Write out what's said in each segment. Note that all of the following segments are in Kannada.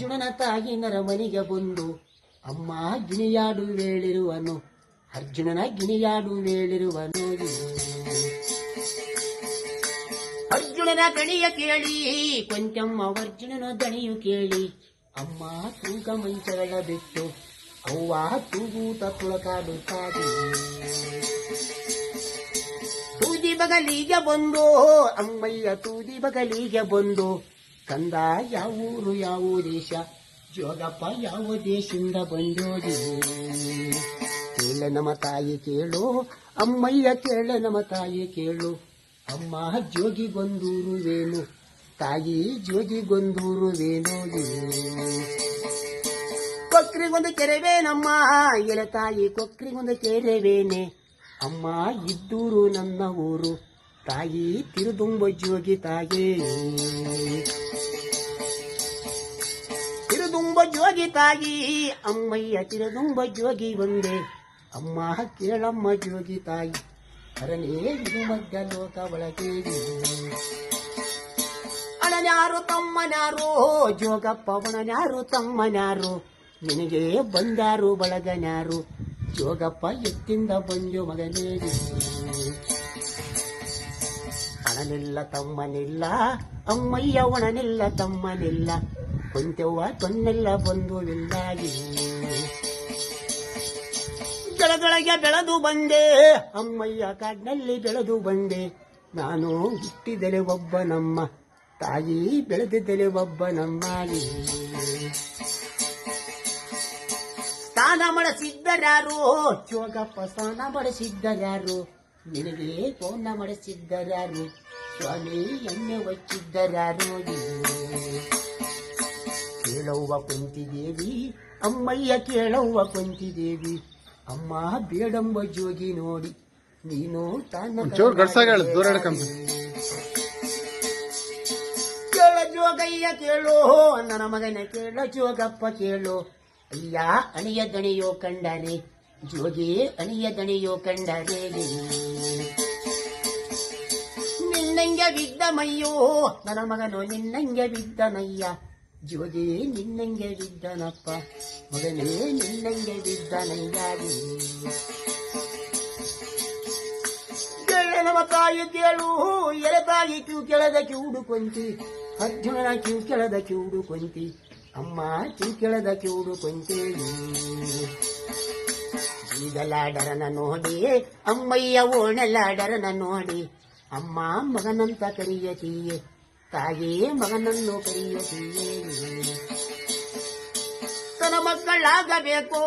ಅರ್ಜುನನ ತಾಯಿ ನರಮನಿಗೆ ಬಂದು ಅಮ್ಮ ಗಿಣಿಯಾಡು ವೇಳಿರುವನು ಅರ್ಜುನನ ಗಿಣಿಯಾಡು ವೇಳಿರುವನು ಅರ್ಜುನನ ಗಣಿಯ ಕೇಳಿ, ಕೊಂಚಮ್ಮ ಅರ್ಜುನನ ದಣಿಯು ಕೇಳಿ, ಅಮ್ಮ ತೂಕ ಮಂಚಗಳ ಬಿಟ್ಟು, ಅವ್ವ ತೂಗೂತ ತುಳಕಾಡುತ್ತಾದೆ ತೂದಿ ಬಗಲಿಗೆ ಬಂದು, ಅಮ್ಮಯ್ಯ ತೂದಿ ಬಗಲಿಗೆ ಬಂದು ಕಂದ ಯಾವೂರು ಯಾವ ದೇಶ? ಜೋಗಪ್ಪ ಯಾವ ದೇಶದಿಂದ ಬಂದೋದಿ ಕೇಳ ನಮ್ಮ ತಾಯಿ ಕೇಳು, ಅಮ್ಮಯ್ಯ ಕೇಳ ನಮ್ಮ ತಾಯಿ ಕೇಳು. ಅಮ್ಮ ಜೋಗಿಗೊಂದೂರುವೇನು ತಾಯಿ ಜೋಗಿಗೊಂದೂರುವೇನೋದಿ ಕೊಕ್ರಿಗೊಂದು ಕೆರೆವೇನಮ್ಮ? ಎಲೆ ತಾಯಿ ಕೊಕ್ರಿಗೊಂದು ಕೆರೆವೇನೆ? ಅಮ್ಮ ಇದ್ದೂರು ನನ್ನ ಊರು, ತಾಯಿ ತಿರುದುಂಬ ಜೋಗಿ ತಾಯಿ. ಜೋಗಿ ತಾಯಿ ಅಮ್ಮಯ್ಯ ತಿರದುಂಬ ಜೋಗಿ ಒಂದೇ. ಅಮ್ಮ ಕೇಳಮ್ಮ ಜೋಗಿ ತಾಯಿ ಅರನೇ ಇದು ಮಧ್ಯ ಲೋಕ ಒಳಗೆ ಅಣನ್ಯಾರು ತಮ್ಮನಾರು ಜೋಗಪ್ಪ ಒಣನ್ಯಾರು ತಮ್ಮನಾರು ನಿನಗೆ ಬಂದಾರು ಬಳಗನಾರು ಜೋಗಪ್ಪ ಎತ್ತಿಂದ ಬಂದು ಮಗನೇ ಅಣನಿಲ್ಲ ತಮ್ಮನಿಲ್ಲ, ಅಮ್ಮಯ್ಯ ಒಣನಿಲ್ಲ ತಮ್ಮನಿಲ್ಲ ಕೊಂತೆವ್ವ ತೊನ್ನೆಲ್ಲ ಇಲ್ಲಾಗಿ ಕೆಳಗಳಿಗೆ ಬೆಳೆದು ಬಂದೆ, ಅಮ್ಮಯ್ಯ ಕಾಡಿನಲ್ಲಿ ಬೆಳೆದು ಬಂದೆ. ನಾನು ಹುಟ್ಟಿದರೆ ಒಬ್ಬ ನಮ್ಮ ತಾಯಿ ಬೆಳೆದಿದ್ದರೆ ಒಬ್ಬ ನಮ್ಮಾಗಿ. ಸ್ನಾನ ಮಾಡಿಸಿದ್ದರ್ಯಾರು ಚೋಗಪ್ಪ ಸ್ನಾನ ಮಾಡಿಸಿದ್ದರ್ಯಾರು ನಿನಗೆ ಪೌನ ಮಾಡಿಸಿದ್ದರ್ಯಾರು ಸ್ವಾಮಿ ಎಣ್ಣೆ ಒಚ್ಚಿದ್ದರ್ಯಾರು ಕೇಳವ್ವ ಕುಂತಿದೇವಿ ಅಮ್ಮಯ್ಯ ಕೇಳವ್ವ ಕುಂತಿದೇವಿ ಅಮ್ಮ ಬೇಡಂಬ ಜೋಗಿ ನೋಡಿ ನೀನು. ಕೇಳ ಜೋಗಯ್ಯ ಕೇಳೋ ನನ್ನ ಮಗನೇ ಕೇಳ ಜೋಗಪ್ಪ ಕೇಳು ಅಯ್ಯ ಅಣಿಯ ದಣಿಯೋ ಕಂಡನೆ ಜೋಗಿ ಅಣಿಯ ದಣಿಯೋ ಕಂಡನೆ ನಿನ್ನಂಗೆ ಬಿದ್ದ ಮಯ್ಯೋ ನನ್ನ ಮಗನು ನಿನ್ನಂಗೆ ಬಿದ್ದನಯ್ಯ ಜೋಗಿ ನಿನ್ನಂಗೆ ಬಿದ್ದನಪ್ಪ ಮಗನೇ ನಿನ್ನಂಗೆ ಬಿದ್ದನಯ್ಯಾಗಿ ನಮ್ಮ ತಾಯಿ ಕೇಳು, ಎಲೆ ತಾಯಿ ಕ್ಯೂ ಕೆಳದ ಕಿವುಡು ಕೊಂತಿ ಅರ್ಜುನನ ಕ್ಯೂ ಕೆಳದ ಕಿವುಡು ಕೊಂತಿ ಅಮ್ಮ ಕ್ಯೂ ಕೆಳದ ಕಿವುಡು ಕೊಂತಿ ಈಗಲಾಡರನ ನೋಡಿ, ಅಮ್ಮಯ್ಯ ಓಣಲಾಡರನ ನೋಡಿ. ಅಮ್ಮ ಮಗನಂತ ಕರೆಯತೀಯೆ. ತಾಯಿ ಮಗನನ್ನು ಕರೆಯತೀಯೆ ತನ ಮಕ್ಕಳಾಗಬೇಕು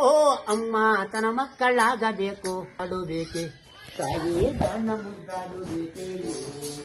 ಅಮ್ಮ ತನ್ನ ಮಕ್ಕಳಾಗಬೇಕು. ಅಡುಬೇಕೆ ತಾಯೇ ತನ್ನ ಮುದ್ದಾಡು ಬೇಕೆ.